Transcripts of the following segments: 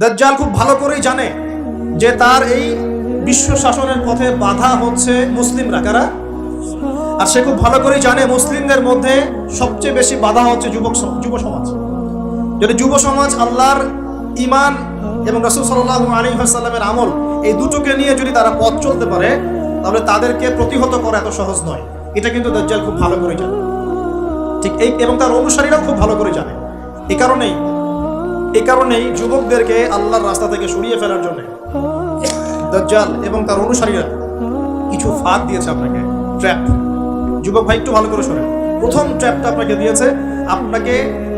দাজ্জাল খুব ভালো করেই জানে যে তার এই বিশ্ব শাসনের পথে বাধা হচ্ছে মুসলিমরা। কারা? আর সে খুব ভালো করেই জানে মুসলিমদের মধ্যে সবচেয়ে বেশি বাধা হচ্ছে যুবক যুব সমাজ। যদি যুব সমাজ আল্লাহর ইমান এবং রসুল সাল্লাহ আলী সাল্লামের আমল এই দুটোকে নিয়ে যদি তারা পথ চলতে পারে, তাহলে তাদেরকে প্রতিহত করা এত সহজ নয়। এটা কিন্তু দাজ্জাল খুব ভালো করে জানে। ঠিক এই, এবং তার অনুসারীরাও খুব ভালো করে জানে। এই কারণেই এই কারণেই যুবকদেরকে আল্লাহর রাস্তা থেকে সরিয়ে ফেলার জন্য দাজ্জাল এবং তার অনুসারীরা কিছু ফাঁদ দিয়েছে আপনাকে ট্র্যাপ যুবক ভাই, একটু ভালো করে শোনেন। প্রথম ট্র্যাপটা আপনাকে দিয়েছে, আপনাকে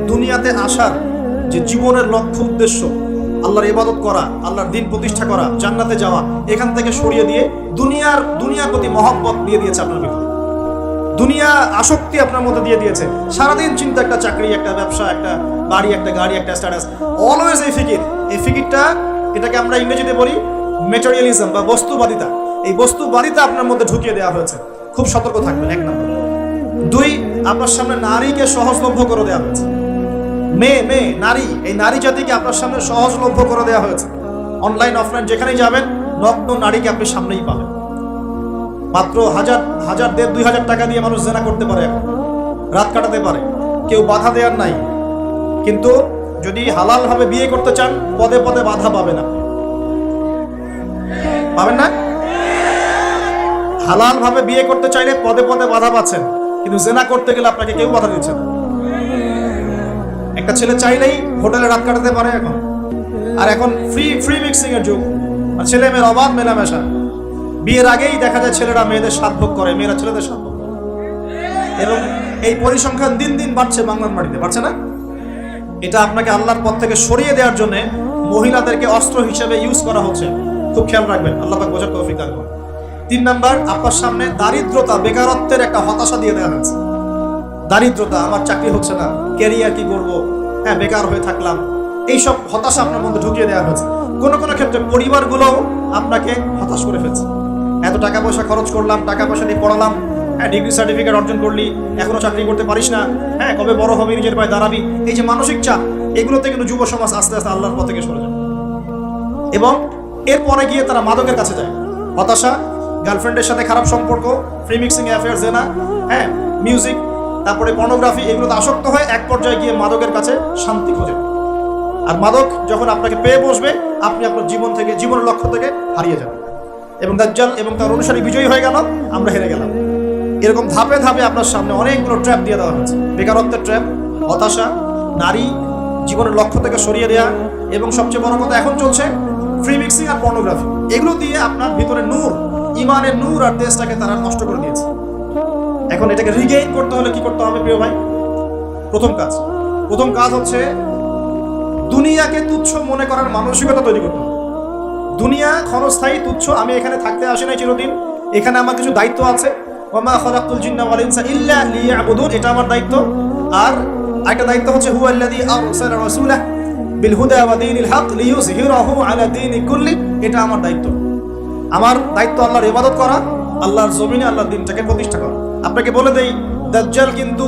দুনিয়াতে আসার যে জীবনের লক্ষ্য উদ্দেশ্য, আল্লাহর ইবাদত করা, আল্লাহর দিন প্রতিষ্ঠা করা, জান্নাতে যাওয়া, এখান থেকে সরিয়ে দিয়ে দুনিয়ার দুনিয়ার প্রতি মহব্বত দিয়ে দিয়েছে আপনার ভিতরে দুনিয়া আসক্তি আপনার মধ্যে দিয়ে দিয়েছে। সারাদিন চিন্তা, একটা চাকরি, একটা ব্যবসা, একটা বাড়ি, একটা গাড়ি, একটা স্ট্যাটাস অলওয়েজ এই ফিকির। এই ফিকিরটা, এটাকে আমরা ইংরেজিতে বলি মেটেরিয়ালিজম বা বস্তুবাদিতা। এই বস্তুবাদিতা আপনার মধ্যে ঢুকিয়ে দেওয়া হয়েছে। খুব সতর্ক থাকবেন, এক নম্বর। দুই, আপনার সামনে নারীকে সহজলভ্য করে দেওয়া হয়েছে। মেয়ে মেয়ে, নারী, এই নারী জাতিকে আপনার সামনে সহজলভ্য করে দেওয়া হয়েছে। অনলাইন অফলাইন যেখানেই যাবেন, নগ্ন নারীকে আপনি সামনেই পাবেন। মাত্র হাজার হাজার দেড় দুই হাজার টাকা দিয়ে মানুষ জেনা করতে পারে। এখন রাত কাটাতে পারে। কেউ বাধা দেওয়ার নাই। কিন্তু যদি হালাল ভাবে বিয়ে করতে চান, পদে পদে বাধা পাবেন আপনি পাবেন না? হালাল ভাবে বিয়ে করতে চাইলে পদে পদে বাধা পাচ্ছেন। কিন্তু জেনা করতে গেলে আপনাকে কেউ বাধা দিচ্ছে না। একটা ছেলে চাইলেই হোটেলে রাত কাটাতে পারে এখন। আর এখন ফ্রি ফ্রি মিক্সিং এর যুগ। আর ছেলে মেয়ের অবাধ মেলামেশা। বিয়ের আগেই দেখা যায় ছেলেরা মেয়েদের সাত ভোগ করে, মেয়েরা ছেলেদের সাত ভোগ করে। এবং এই পরিসংখ্যান দিন দিন বাড়ছে বাংলার মাটিতে, বাড়ছে না? এটা আপনাকে আল্লাহর পথ থেকে সরিয়ে দেওয়ার জন্য মহিলাদেরকে অস্ত্র হিসেবে ইউজ করা হচ্ছে। খুব খেয়াল রাখবেন, আল্লাহ পাক বোঝার তৌফিক দান করুন। তিন নাম্বার, আপনার সামনে দারিদ্রতা, বেকারত্বের একটা হতাশা দিয়ে দেওয়া হয়েছে। দারিদ্রতা, আমার চাকরি হচ্ছে না ক্যারিয়ার কি করব? হ্যাঁ বেকার হয়ে থাকলাম। এইসব হতাশা আপনার মধ্যে ঢুকিয়ে দেওয়া হয়েছে। কোনো কোনো ক্ষেত্রে পরিবারগুলোও আপনাকে হতাশ করে ফেলছে। টাকা পয়সা খরচ করলাম টাকা পয়সা দিয়ে পড়ালাম। হ্যাঁ ডিগ্রি সার্টিফিকেট অর্জন করলি, এখনও চাকরি করতে পারিস না। হ্যাঁ কবে বড় হবি, নিজের পায়ে দাঁড়াবি? এই যে মানসিক চাপ এগুলোতে কিন্তু যুব সমাজ আস্তে আস্তে আল্লাহর পথ থেকে সরে যায়। এবং এরপরে গিয়ে তারা মাদকের কাছে যায়। হতাশা গার্লফ্রেন্ডের সাথে খারাপ সম্পর্ক ফ্রি মিক্সিং অ্যাফেয়ার জেনা হ্যাঁ মিউজিক তারপরে পর্নোগ্রাফি এগুলোতে আসক্ত হয়ে এক পর্যায়ে গিয়ে মাদকের কাছে শান্তি খোঁজে। আর মাদক যখন আপনাকে পেয়ে বসবে, আপনি আপনার জীবন থেকে, জীবনের লক্ষ্য থেকে হারিয়ে যাবেন। এবং দাজ্জাল এবং তার অনুসারী বিজয়ী হয়ে গেল, আমরা হেরে গেলাম। এরকম ধাপে ধাপে আপনার সামনে অনেকগুলো ট্র্যাপ দিয়ে দেওয়া হয়েছে। বেকারত্বের ট্র্যাপ হতাশা, নারী, জীবনের লক্ষ্য থেকে সরিয়ে দেওয়া এবং সবচেয়ে বড় কথা এখন চলছে ফ্রি মিক্সিং আর পর্নোগ্রাফি এগুলো দিয়ে আপনার ভিতরে নূর, ইমানের নূর আর দেশটাকে তারা নষ্ট করে দিয়েছে। এখন এটাকে রিগেইন করতে হলে কি করতে হবে প্রিয় ভাই? প্রথম কাজ। প্রথম কাজ হচ্ছে দুনিয়াকে তুচ্ছ মনে করার মানসিকতা তৈরি করতে হবে। দুনিয়া ক্ষণস্থায়ী, তুচ্ছ, আমি এখানে থাকতে আসি নাই চিরদিন। এখানে আমার কিছু দায়িত্ব আছে। ওমা খলাকুল জিন্না ওয়াল ইনসা ইল্লা লিয়াবুদুন, এটা আমার দায়িত্ব। আর একটা দায়িত্ব হচ্ছে হু আল্লাযী আরসালা রাসূলাহ বিল হুদা ওয়া দীনিল হক লিইয়ুযহিরাহু আলা দীনি কুল্লি, এটা আমার দায়িত্ব। আমার দায়িত্ব আল্লাহর ইবাদত করা, আল্লাহর জমিনে আল্লাহর দিনটাকে প্রতিষ্ঠা করা। আপনাকে বলে দেই, দাজ্জাল কিন্তু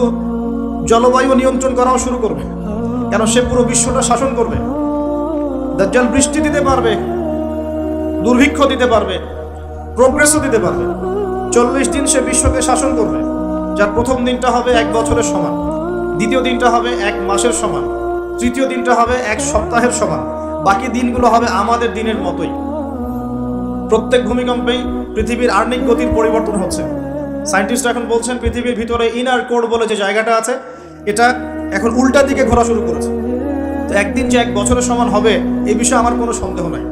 জলবায়ু নিয়ন্ত্রণ করাও শুরু করবে। কেন? সে পুরো বিশ্বটা শাসন করবে। দাজ্জাল বৃষ্টি দিতে পারবে দুর্ভিক্ষ দিতে পারবে প্রোগ্রেসও দিতে পারবে। চল্লিশ দিন সে বিশ্বকে শাসন করবে, যার প্রথম দিনটা হবে এক বছরের সমান, দ্বিতীয় দিনটা হবে এক মাসের সমান, তৃতীয় দিনটা হবে এক সপ্তাহের সমান, বাকি দিনগুলো হবে আমাদের দিনের মতোই। প্রত্যেক ভূমিকম্পেই পৃথিবীর আর্নিক গতির পরিবর্তন হচ্ছে। সায়েন্টিস্ট এখন বলছেন, পৃথিবীর ভিতরে ইনার কোড বলে যে জায়গাটা আছে, এটা এখন উল্টা দিকে ঘোরা শুরু করেছে। তো একদিন যে এক বছরের সমান হবে, এ বিষয়ে আমার কোনো সন্দেহ নাই।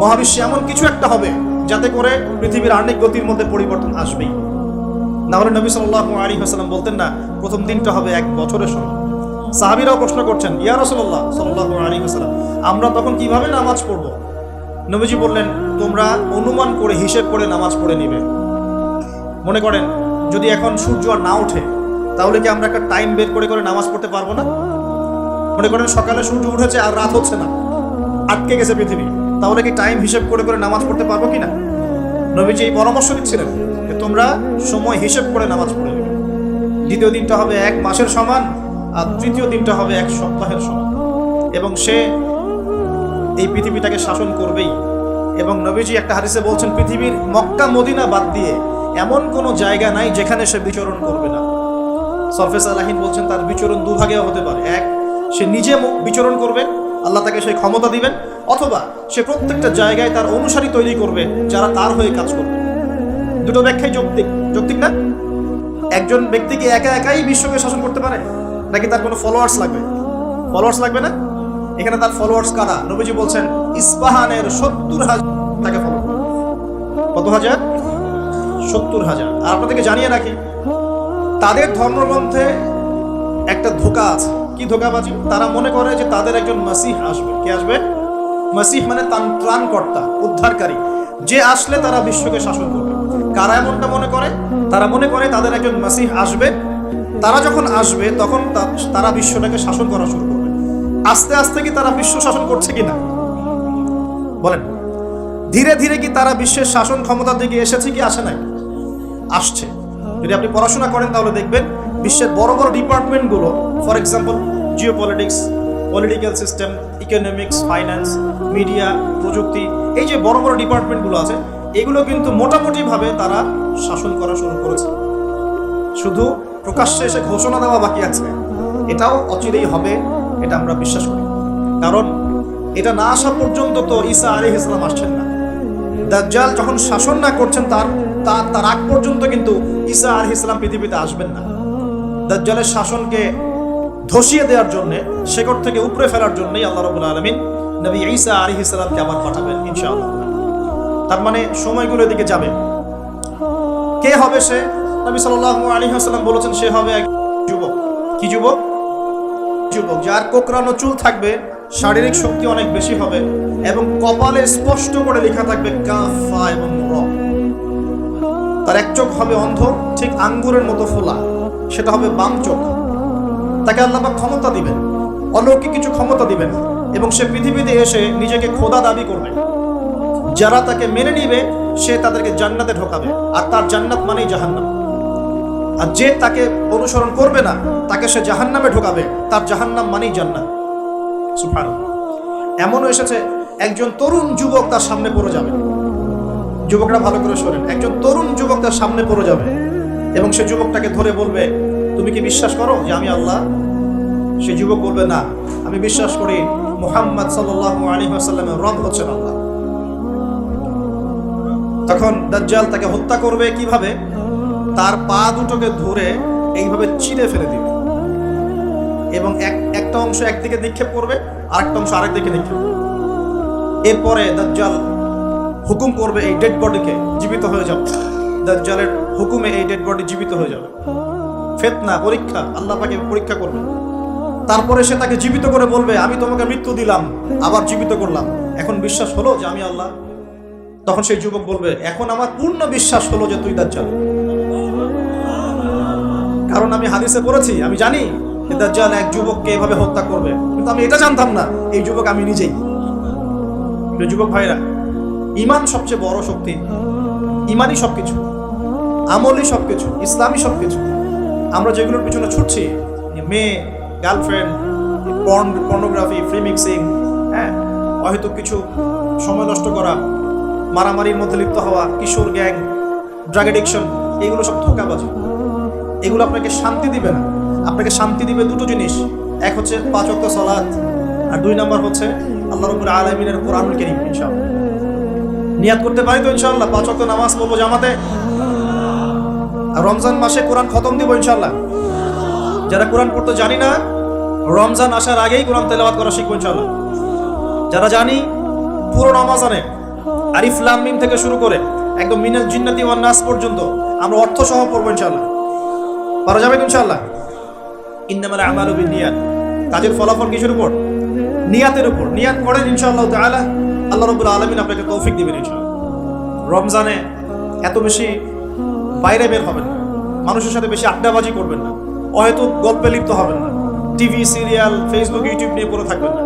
মহাবিশ্বে এমন কিছু একটা হবে যাতে করে পৃথিবীর আর্নিক গতির মধ্যে পরিবর্তন আসবেই। না হলে নবী সাল্লাহ আলী হাসালাম বলতেন না, প্রথম দিনটা হবে এক বছরের সময়। সাহাবিরাও প্রশ্ন করছেন, ইয়া রসল্লাহ সাল্লাহ আলী হাসালাম আমরা তখন কীভাবে নামাজ পড়ব? নবীজি বললেন, তোমরা অনুমান করে হিসেব করে নামাজ পড়ে নিবে। মনে করেন, যদি এখন সূর্য আর না ওঠে, তাহলে কি আমরা একটা টাইম বের করে করে নামাজ পড়তে পারব না? মনে করেন, সকালে সূর্য উঠেছে আর রাত হচ্ছে না, আটকে গেছে পৃথিবী। তাহলে কি টাইম হিসেব করে করে নামাজ পড়তে পারব কি না নবীজি এই পরামর্শ দিচ্ছিলেন যে তোমরা সময় হিসেব করে নামাজ পড়ে নেবে। দ্বিতীয় দিনটা হবে এক মাসের সমান আর তৃতীয় দিনটা হবে এক সপ্তাহের সমান। এবং সে এই পৃথিবীটাকে শাসন করবেই। এবং নবীজি একটা হাদিসে বলছেন, পৃথিবীর মক্কা, মদিনা বাদ দিয়ে এমন কোনো জায়গা নাই যেখানে সে বিচরণ করবে না। সরফেস আলাহিন বলছেন, তার বিচরণ দুভাগে হতে পারে। এক, সে নিজে বিচরণ করবে আল্লাহ তাকে সেই ক্ষমতা দিবেন, অথবা সে প্রত্যেকটা জায়গায় তার অনুসারী তৈরি করবে, যারা তার হয়ে কাজ করবে। দুটো ব্যাখ্যাই যৌক্তিক। যৌক্তিক না? একজন ব্যক্তিকে একা একাই বিশ্বকে শাসন করতে পারে, নাকি তার কোনো ফলোয়ার্স লাগবে? ফলোয়ার্স লাগবে না? এখানে তার ফলোয়ার্স কারা? নবীজি বলছেন, ইস্পাহানের সত্তর হাজার তাকে ফলো কত হাজার? সত্তর হাজার। আর আপনাদেরকে জানিয়ে রাখি, তাদের ধর্মগ্রন্থে একটা ধোকা আছে। কি ধোকাবাজি? তারা মনে করে যে তাদের একজন মাসিহ আসবে। কে আসবে? মাসিহ মানে ত্রাণকর্তা, উদ্ধারকারী। যে আসলে তারা বিশ্বকে শাসন করবে। কারা এমনটা মনে করে? তারা মনে করে তাদের একজন মাসিহ আসবে। তারা যখন আসবে, তখন তারা বিশ্বটাকে শাসন করা শুরু করবে। আস্তে আস্তে কি তারা বিশ্ব শাসন করছে কিনা? বলেন। ধীরে ধীরে কি তারা বিশ্বের শাসন ক্ষমতার দিকে এসেছে কি আসে নাই? আসছে। যদি আপনি পড়াশোনা করেন তাহলে দেখবেন বিশ্বের বড় বড় ডিপার্টমেন্টগুলো for example geopolitics political system economics finance media প্রযুক্তি, এই যে বড় বড় ডিপার্টমেন্টগুলো আছে, এগুলো কিন্তু মোটামুটিভাবে তারা শাসন করা শুরু করেছে। শুধু প্রকাশ্যে এসে ঘোষণা দেওয়া বাকি আছে, এটাও অচিরেই হবে, এটা আমরা বিশ্বাস করি। কারণ এটা না আসা পর্যন্ত তো ঈসা আলী ইসলাম আসছেন না। দাজ্জাল যখন শাসন না করছেন, তার তার আগ পর্যন্ত কিন্তু ঈসা আলী ইসলাম পৃথিবীতে আসবেন না। দাজ্জালের শাসনকে ধসিয়ে দেওয়ার জন্য, শেকড় থেকে উপরে ফেলার জন্যই আল্লাহ রবুল আলমিন নবী ঈসা আলী ইসলামকে আবার পাঠাবেন ইনশাআল্লাহ। তার মানে সময়গুলো এদিকে যাবে। কে হবে সে? নবী সাল্লাল্লাহু আলাইহি ওয়াসাল্লাম বলেছেন সে হবে এক যুবক। কি যুবক? যুবক, যার কোকরানো চুল থাকবে, শারীরিক শক্তি অনেক বেশি হবে এবং কপালে স্পষ্ট করে লেখা থাকবে কাফা এবং তার এক চোখ হবে অন্ধ, ঠিক আঙ্গুরের মতো ফোলা। সেটা হবে বাম চোখ। তাকে আল্লাহ ক্ষমতা দিবেন, অলৌকিক কিছু ক্ষমতা দিবেন, এবং সে পৃথিবীতে এসে নিজেকে খোদা দাবি করবে। যারা তাকে মেনে নিবে, সে তাদেরকে জান্নাতে ঢোকাবে, আর তার জান্নাত মানেই জাহান্নাম। আর যে তাকে অনুসরণ করবে না, তাকে সে জাহান্নামে ঢোকাবে, তার জাহান্নাম মানেই জান্নাত। সুফান এমনও এসেছে, একজন তরুণ যুবক তার সামনে পড়ে যাবে। যুবকরা ভালো করে শোনেন, একজন তরুণ যুবক তার সামনে পড়ে যাবে। এবং সে যুবকটাকে ধরে বলবে, তুমি কি বিশ্বাস করো যে আমি আল্লাহ? সে যুবক বলবে, না, আমি বিশ্বাস করি মুহাম্মদ আলাইহি ওয়াসাল্লামের রব হচ্ছেন আল্লাহ। তখন দাজ্জাল তাকে হত্যা করবে কীভাবে? তার পা দুটোকে ধরে এইভাবে চিড়ে ফেলে দিবে। এবং এক, একটা অংশ একদিকে নিক্ষেপ করবে, আরেকটা অংশ আরেক দিকে নিক্ষেপ করবে। এরপরে দাজ্জাল হুকুম করবে, এই ডেড বডিকে জীবিত হয়ে যাবে। দাজ্জালের হুকুমে এই ডেড বডি জীবিত হয়ে যাবে। ফেতনা, পরীক্ষা, আল্লাহ পাকে পরীক্ষা করবে। তারপরে সে তাকে জীবিত করে বলবে, আমি তোমাকে মৃত্যু দিলাম, আবার জীবিত করলাম। এখন বিশ্বাস হলো যে আমি আল্লাহ? তখন সেই যুবক বলবে, এখন আমার পূর্ণ বিশ্বাস হলো যে তুই দাজ্জাল। কারণ আমি হাদিসে পড়েছি, আমি জানি দাজ্জাল এক যুবককে এভাবে হত্যা করবে। কিন্তু আমি এটা জানতাম না, এই যুবক আমি নিজেই। যুবক ভাইরা, ইমান সবচেয়ে বড় শক্তি। ইমানই সবকিছু। আমলই সবকিছু, ইসলামই সব কিছু আমরা যেগুলোর পিছনে ছুটছি মেয়ে girlfriend porn pornography free mixing হ্যাঁ? হয়তো কিছু সময় নষ্ট করা, মারামারির মধ্যে লিপ্ত হওয়া, কিশোর গ্যাং ড্রাগ এডিকশন এগুলো সব ধোকাবাজি। এগুলো আপনাকে শান্তি দিবে না। আপনাকে শান্তি দিবে দুটো জিনিস। এক হচ্ছে পাঁচ সলাদ আর দুই নম্বর হচ্ছে আল্লাহ রবুল আলমিনের কোরআন কেরিম, ইনশাআল্লাহ। নিয়াত করতে পারি তো ইনশাআল্লাহ? পাঁচ নামাজ পড়ব জামাতে? রমজান মাসে কোরআন খতম দিব ইনশাল্লাহ যারা কোরআন পড়তে জানি না, রমজান আসার আগেই কোরআন তেলাওয়াত করা শিখব ইনশাআল্লাহ। যারা জানি, পুরো রমাজানে আরিফ লাম মিম থেকে শুরু করে একদম মিনাল জিন্নাতি ওয়ান নাস পর্যন্ত আমরা অর্থ সহ পড়ব ইনশাল্লাহ পারা যাবে তো ইনশাআল্লাহ? ইন্নামাল আমালু বিনিয়াত কাজের ফলাফল কিসের উপর? নিয়াতের উপর। নিয়াত করেন ইনশাআল্লাহ তাআলা। আল্লাহ রাব্বুল আলামিন আপনাকে তৌফিক দিবেন ইনশাআল্লাহ। রমজানে এত বেশি বাইরে বের হবেন না। মানুষের সাথে বেশি আড্ডাবাজি করবেন না। হয়তো গল্পে লিপ্ত হবেন না। টিভি, সিরিয়াল ফেসবুক ইউটিউব নিয়ে পড়ে থাকবেন না।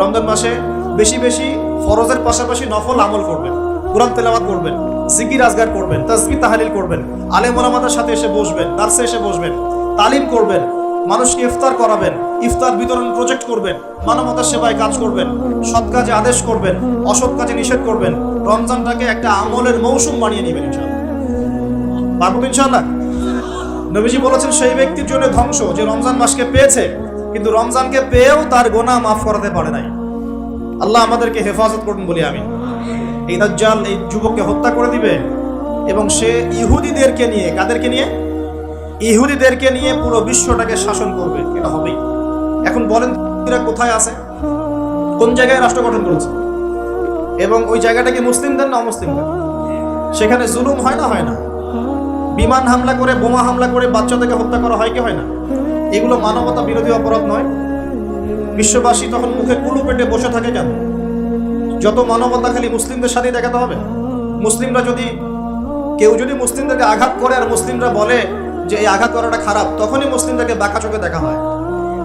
রমজান মাসে বেশি বেশি ফরজের পাশাপাশি নফল আমল করবেন। কোরআন তেলাওয়াত করবেন, জিকির আজগার করবেন তাজবি তাহালিল করবেন, আলেম ওলামাদের সাথে এসে বসবেন দার্সে এসে বসবেন, তালিম করবেন, মানুষকে ইফতার করাবেন, ইফতার বিতরণ প্রজেক্ট করবেন, মানবতার সেবায় কাজ করবেন, সৎ কাজে আদেশ করবেন, অসৎ কাজে নিষেধ করবেন, রমজানটাকে একটা আমলের মৌসুম বানিয়ে নেবেন ইনশাআল্লাহ। পারব তো ইনশাআল্লাহ? নবীজি বলেছেন, সেই ব্যক্তির জন্য ধ্বংস যে রমজান মাসকে পেয়েছে, কিন্তু রমজানকে পেয়েও তার গোনা মাফ করাতে পারে নাই। আল্লাহ আমাদেরকে হেফাজত করুন বলি আমি। এই দাজ্জাল এই যুবককে হত্যা করে দিবে এবং সে ইহুদিদেরকে নিয়ে, কাদেরকে নিয়ে? ইহুদিদেরকে নিয়ে পুরো বিশ্বটাকে শাসন করবে, এটা হবেই। এখন বলেন কোথায় আছে? কোন জায়গায় রাষ্ট্র গঠন করেছে? এবং ওই জায়গাটা কি মুসলিমদের না অমুসলিমদের সেখানে জুলুম হয় না হয় না? বিমান হামলা করে, বোমা হামলা করে বাচ্চাদেরকে হত্যা করা হয় কি হয় না? এগুলো মানবতা বিরোধী অপরাধ নয়। বিশ্ববাসী তখন মুখে কুলু পেটে বসে থাকে কেন? যত মানবতা খালি মুসলিমদের সাথেই দেখাতে হবে। মুসলিমরা যদি, কেউ যদি মুসলিমদেরকে আঘাত করে আর মুসলিমরা বলে যে এই আঘাত করাটা খারাপ, তখনই মুসলিমদেরকে বাঁকা চোখে দেখা হয়।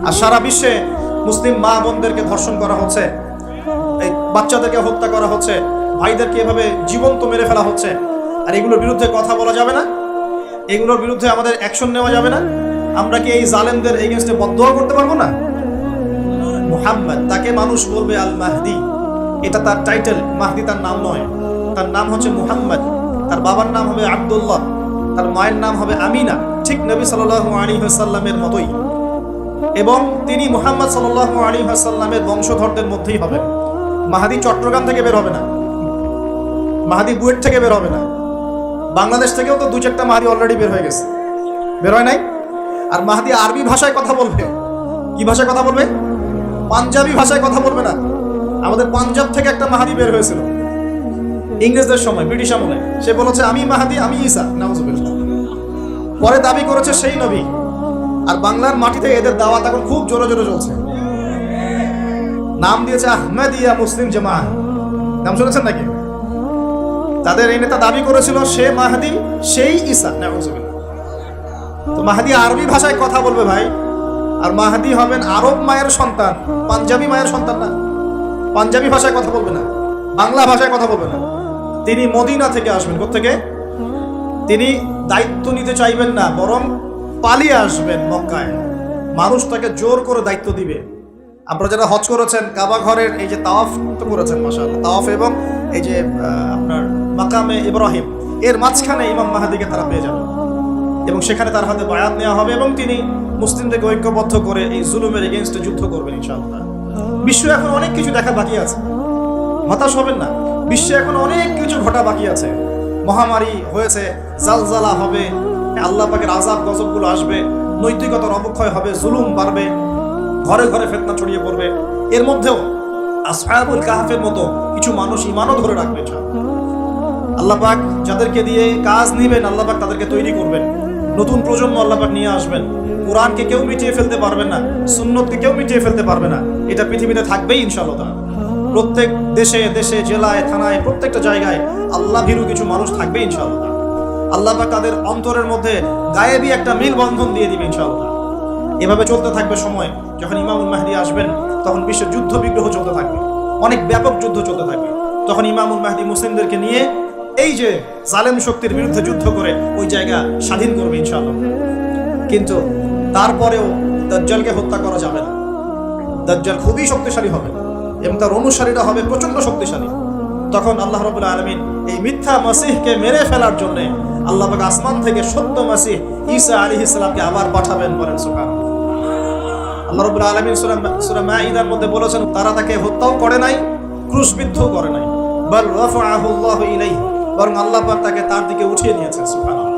আর সারা বিশ্বে মুসলিম মা বোনদেরকে ধর্ষণ করা হচ্ছে, এই বাচ্চাদেরকে হত্যা করা হচ্ছে, ভাইদেরকে এভাবে জীবন্ত মেরে ফেলা হচ্ছে, আর এগুলোর বিরুদ্ধে কথা বলা যাবে না। এগুলোর বিরুদ্ধে আমাদের অ্যাকশন নেওয়া যাবে না। আমরা কি এই জালেমদের এগেনস্টে বদয়া করতে পারব না? মুহাম্মদ, তাকে মানুষ বলবে আল মাহদি এটা তার টাইটেল মাহদি তার নাম নয়। তার নাম হচ্ছে মুহাম্মদ। তার বাবার নাম হবে আব্দুল্লাহ। তার মায়ের নাম হবে আমিনা। ঠিক নবী সাল্লাল্লাহু আলাইহি ওয়াসাল্লামের মতোই। এবং তিনি মুহাম্মদ সাল্লাল্লাহু আলাইহি ওয়াসাল্লামের বংশধরদের মধ্যেই হবেন। মাহাদি চট্টগ্রাম থেকে বের হবে না। মাহাদি বুয়েট থেকে বের হবে না। বাংলাদেশ থেকেও তো দু চারটা মাহাদি অলরেডি বের হয়ে গেছে। বের হয় নাই? আর মাহাদি আরবি ভাষায় কথা বলবে? কি ভাষায় কথা বলবে? পাঞ্জাবি ভাষায় কথা বলবে না। আমাদের পাঞ্জাব থেকে একটা মাহাদি বের হয়েছিল। ইংরেজদের সময়, ব্রিটিশ আমলে। সে বলেছে, আমি মাহাদি, আমি ঈসা। নাউজুবিল্লাহ। পরে দাবি করেছে সেই নবী। আর বাংলার মাটিতে এদের দাওয়াত এখন খুব জোরে জোরে চলছে। নাম দিয়েছে আহমেদিয়া মুসলিম জামা নাম শুনেছেন নাকি? তাদের এই নেতা দাবি করেছিল, সে মাহাদি, সেই ঈসা তো মাহাদি আরবি ভাষায় কথা বলবে ভাই। আর মাহাদি হবেন আরব মায়ের সন্তান, পাঞ্জাবি মায়ের সন্তান না। পাঞ্জাবি ভাষায় কথা বলবে না, বাংলা ভাষায় কথা বলবে না। তিনি মদিনা থেকে আসবেন থেকে তিনি দায়িত্ব নিতে চাইবেন না, বরং পালিয়ে আসবেন মক্কায়। মানুষ তাকে জোর করে দায়িত্ব দিবে। আপনারা যারা হজ করেছেন, কাবা ঘরের এই যে তাওয়াফ করেছেন মাসাল তাওয়াফ এবং এই যে আপনার মাকামে ইব্রাহিম। এর মাঝখানে ইমাম মাহাদিকে তারা পেয়ে যাবেন এবং সেখানে তার হাতে বায়াত নেওয়া হবে এবং তিনি মুসলিমদেরকে ঐক্যবদ্ধ করে এই জুলুমের এগেনস্টে যুদ্ধ করবেন ইনশাআল্লাহ। বিশ্ব এখন অনেক কিছু দেখা বাকি আছে। হতাশ হবেন না। বিশ্বে এখন অনেক কিছু ঘটা বাকি আছে। মহামারী হয়েছে, জালজালা হবে, আল্লাহ পাকের আজাব গজবগুলো আসবে, নৈতিকতার অবক্ষয় হবে, জুলুম বাড়বে, ঘরে ঘরে ফেতনা ছড়িয়ে পড়বে। এর মধ্যেও আসহাবুল কাহাফের মতো কিছু মানুষ ইমানও ধরে রাখবে ইনশাআল্লাহ। আল্লাহ পাক যাদেরকে দিয়ে কাজ নিবেন, আল্লাহ পাক তাদেরকে তৈরি করবেন। নতুন প্রজন্ম আল্লাহ পাক নিয়ে আসবেন। কোরআনকে কেউ মিটিয়ে ফেলতে পারবে না, সুন্নতকে কেউ মিটিয়ে ফেলতে পারবে না। এটা পৃথিবীতে থাকবেই ইনশাআল্লাহ প্রত্যেক দেশে দেশে, জেলায়, থানায়, প্রত্যেকটা জায়গায় আল্লাহ ভীরু কিছু মানুষ থাকবে ইনশাআল্লাহ আল্লাহ পাক তাদের অন্তরের মধ্যে গায়েবী একটা মিল বন্ধন দিয়ে দিবে ইনশাআল্লাহ এভাবে চলতে থাকবে সময়। যখন ইমামুল মাহদি আসবেন, তখন বিশ্বের যুদ্ধ বিগ্রহ চলতে থাকবে। অনেক ব্যাপক যুদ্ধ চলতে থাকবে। তখন ইমামুল মাহদি মুসলিমদেরকে নিয়ে এই যে জালেম শক্তির বিরুদ্ধে যুদ্ধ করে ওই জায়গা স্বাধীন করবে ইনশাআল্লাহ। কিন্তু তারপরেও দাজ্জালকে হত্যা করা যাবে না। দাজ্জাল খুবই শক্তিশালী হবে এবং তার অনুসারীরা হবে প্রচণ্ড শক্তিশালী। তখন আল্লাহ রবুল্লা আলমিন এই মিথ্যা মাসিহকে মেরে ফেলার জন্য আল্লাহ আসমান থেকে সত্য মাসিহ ঈসা আলী ইসলামকে আবার পাঠাবেন বলেন সুখান আল্লাহ রবুল্লা আলমিন সুরা মাঈদার মধ্যে বলেছেন, তারা তাকে হত্যাও করে নাই, ক্রুশবিদ্ধও করে নাই। বল রাফাআহুল্লাহু ইলাইহি। বরং আল্লাহ তাকে তার দিকে উঠিয়ে নিয়েছেন, সুবহানাল্লাহ।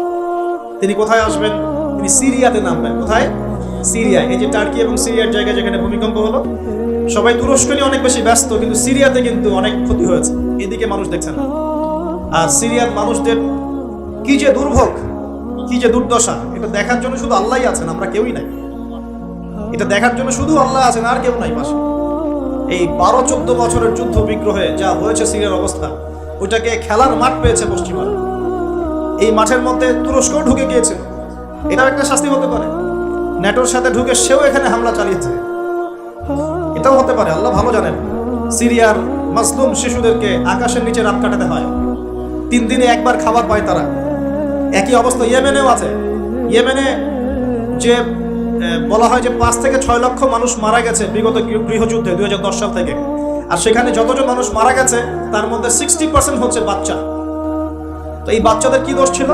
তিনি কোথায় আসবেন? তিনি সিরিয়াতে নামবেন। কোথায়? সিরিয়া এই যে টার্কি এবং সিরিয়ার জায়গায় যেখানে ভূমিকম্প হলো, সবাই তুরস্ক নিয়ে অনেক বেশি ব্যস্ত, কিন্তু সিরিয়াতে কিন্তু অনেক ক্ষতি হয়েছে। এদিকে মানুষ দেখছে না। আর সিরিয়ার মানুষদের কি যে দুর্ভোগ, কি যে দুর্দশা, এটা দেখার জন্য শুধু আল্লাহই আছেন, আমরা কেউই নাই। এটা দেখার জন্য শুধু আল্লাহ আছেন, আর কেউ নাই পাশে। এই বারো চোদ্দ বছরের যুদ্ধ বিগ্রহে যা হয়েছে সিরিয়ার অবস্থা ওইটাকে খেলার মাঠ পেয়েছে পশ্চিমারা। এই মাঠের মধ্যে তুরস্কও ঢুকে গিয়েছিল। এটাও একটা শাস্তি হতে পারে। ন্যাটোর সাথে ঢুকে সেও এখানে হামলা চালিয়েছে। এটাও হতে পারে, আল্লাহ ভালো জানেন। সিরিয়ার মাসলুম শিশুদেরকে আকাশের নিচে রাত কাটাতে হয়। তিন দিনে একবার খাবার পায় তারা। একই অবস্থা ইয়েমেনেও আছে। ইয়েমেনে যে বলা হয় যে পাঁচ থেকে ছয় লক্ষ মানুষ মারা গেছে বিগত গৃহযুদ্ধে দুই হাজার দশ সাল থেকে। আর সেখানে যতজন মানুষ মারা গেছে, তার মধ্যে সিক্সটি পার্সেন্ট হচ্ছে বাচ্চা। তো এই বাচ্চাদের কি দোষ ছিল?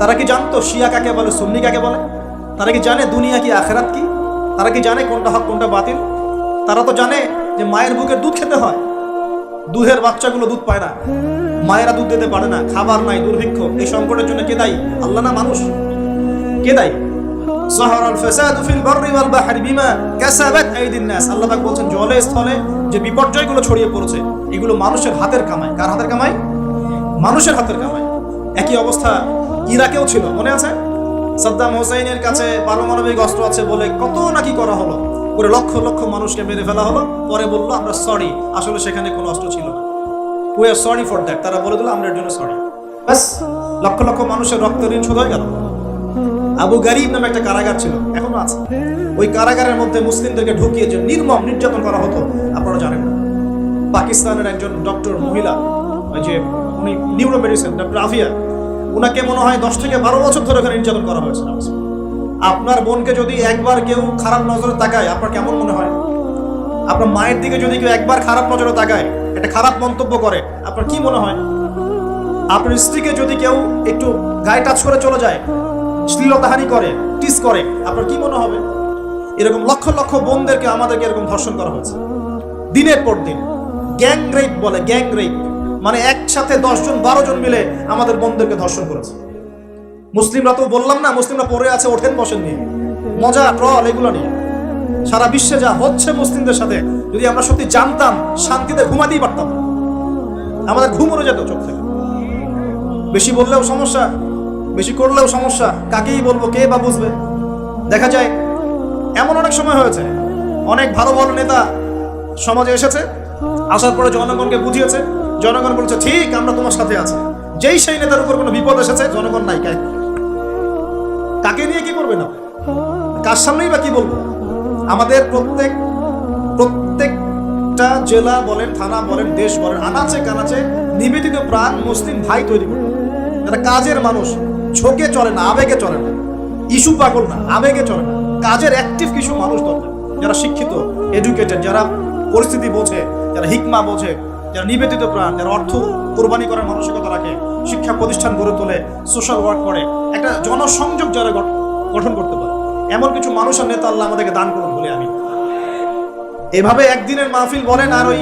তারা কি জানতো শিয়া কাকে বলে, সুন্নি কাকে বলে? তারা কি জানে দুনিয়া কি, আখেরাত কি? তারা কি জানে কোনটা হক, কোনটা বাতিল? তারা তো জানে যে মায়ের বুকের দুধ খেতে হয়। দুধের বাচ্চাগুলো দুধ পায় না। মায়েরা দুধ দিতে পারে না, খাবার নাই, দুর্ভিক্ষ। এই সংকটের জন্য কে দায়ী? আল্লাহ না মানুষ? কে দায়ী? জহর ফাসাদু ফিল বাররি ওয়াল বাহরি বিমা কাসাবাত আইদিন নাস। আল্লাহ পাক বলেন জলে স্থলে যে বিপর্যয়গুলো ছড়িয়ে পড়েছে, এগুলো মানুষের হাতের কামাই। কার হাতের কামাই? মানুষের হাতের কামাই। একই অবস্থা ইরাকেও ছিল, মনে আছে? সাদ্দাম হোসেনের কাছে পারমাণবিক অস্ত্র আছে বলে কত নাকি করা হলো? করে লক্ষ লক্ষ মানুষকে মেরে ফেলা হলো। পরে বলল, আমরা সরি আসলে সেখানে কোনো অস্ত্র ছিল না। We are sorry for that তারা বলে দিল আমরা জন্য সরি ব্যাস, লক্ষ লক্ষ মানুষের রক্ত ঋণ শোধ হয়ে গেল। আবু গারিব নামে একটা কারাগার ছিল, এখনও আছে। ওই কারাগারের মধ্যে মুসলিমদেরকে ঢুকিয়ে যে নির্মম নির্যাতন করা হতো আপনারা জানেন পাকিস্তানের একজন ডক্টর মহিলা, ওই যে উনি নিউরো মেডিসিন ডক্টর আফিয়া উনাকে মনে হয় দশ থেকে বারো বছর ধরে ওখানে নির্যাতন করা হয়েছে। আপনার বোনকে যদি একবার কেউ খারাপ নজরে তাকায়, আপনার কেমন মনে হয়? আপনার মায়ের দিকে যদি কেউ একবার খারাপ নজরে তাকায়, একটা খারাপ মন্তব্য করে, আপনার কি মনে হয়? আপনার স্ত্রীকে যদি কেউ একটু গায়ে টাচ করে চলে যায়, শ্লীলতাহানি করে টিস করে, আপনার কি মনে হবে? এরকম লক্ষ লক্ষ বোনদেরকে আমাদেরকে এরকম ধর্ষণ করা হয়েছে। দিনের পর দিন। গ্যাং রেপ বলে, গ্যাং রেপ। মানে একসাথে দশজন বারো জন মিলে আমাদের বোনদেরকে ধর্ষণ করেছে। মুসলিমরা তো বললাম না, মুসলিমরা পড়ে আছে, ওঠেন, বসেন নিয়ে। মজা, ট্রল, এগুলো নিয়ে। সারা বিশ্বে যা হচ্ছে মুসলিমদের সাথে, যদি আমরা সত্যি জানতাম, শান্তিতে ঘুমাতেই পারতাম। আমাদের ঘুম উড়ে যেত চোখ থেকে। বেশি বললেও সমস্যা, বেশি করলেও সমস্যা, কাকেই বলব, কে বা বুঝবে? দেখা যায়, এমন অনেক সময় হয়েছে, অনেক ভালো ভালো নেতা সমাজে এসেছে, আসার পরে জনগণকে বুঝিয়েছে, জনগণ বলছে, ঠিক, আমরা তোমার সাথে আছি। যেই সেই নেতার উপর কোনো বিপদ এসেছে, জনগণ নাই কাকে কাকে নিয়ে কি করবে না? কার সামনেই বা কি বলব? আমাদের প্রত্যেক, প্রত্যেকটা জেলা বলেন, থানা বলেন, দেশ বলেন, আনাচে কানাচে নিবেদিত প্রাণ মুসলিম ভাই তৈরি করবে। যারা কাজের মানুষ ঝোঁকে চলে না, আবেগে চলে না। ইস্যু পাগল না, আবেগে চলে না। কাজের অ্যাক্টিভ কিছু মানুষ দরকার। যারা শিক্ষিত এডুকেটেড যারা পরিস্থিতি বোঝে, যারা হিকমা বোঝে, যারা নিবেদিত প্রাণ, যারা অর্থ কোরবানি করার মানসিকতা রাখে, শিক্ষা প্রতিষ্ঠান গড়ে তোলে সোশ্যাল ওয়ার্ক করে, একটা জনসংযোগ যারা গঠন করতে পারে। এমন কিছু মানুষ আর নেতা আল্লাহ আমাদেরকে দান করুন বলে আমি। এভাবে একদিনের মাহফিল বলেন আর ওই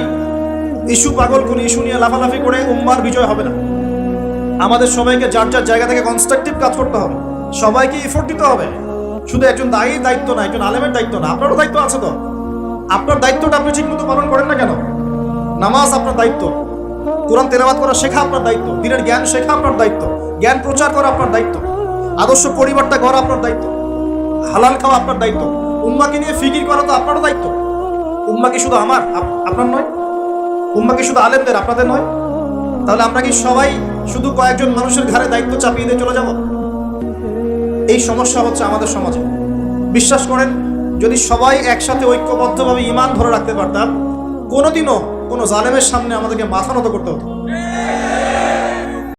ইস্যু পাগল কোন ইস্যু নিয়ে লাফালাফি করে উম্মার বিজয় হবে না। আমাদের সবাইকে যার যার জায়গা থেকে কনস্ট্রাকটিভ কাজ করতে হবে। সবাইকে এফোর্ট দিতে হবে। শুধু একজন দায়ীর দায়িত্ব না, একজন আলেমের দায়িত্ব না, আপনারও দায়িত্ব আছে তো। আপনার দায়িত্বটা আপনি ঠিকমতো পালন করেন না কেন? নামাজ আপনার দায়িত্ব। কোরআন তেলাবাত করা শেখা আপনার দায়িত্ব। দিনের জ্ঞান শেখা আপনার দায়িত্ব। জ্ঞান প্রচার করা আপনার দায়িত্ব। আদর্শ পরিবারটা গড়া আপনার দায়িত্ব। হালাল খাওয়া আপনার দায়িত্ব। উম্মাকে নিয়ে ফিকির করা তো আপনারও দায়িত্ব। উম্মা কি শুধু আমার আপনার নয়? উম্মা কি শুধু আলেমদের, আপনাদের নয়? তাহলে আমরা কি সবাই শুধু কয়েকজন মানুষের ঘাড়ে দায়িত্ব চাপিয়ে দিয়ে চলে যাব? এই সমস্যা হচ্ছে আমাদের সমাজে। বিশ্বাস করেন যদি সবাই একসাথে ঐক্যবদ্ধভাবে ইমান ধরে রাখতে পারতাম, কোনোদিনও কোনো জালেমের সামনে আমাদেরকে মাথা নত করতে হতো।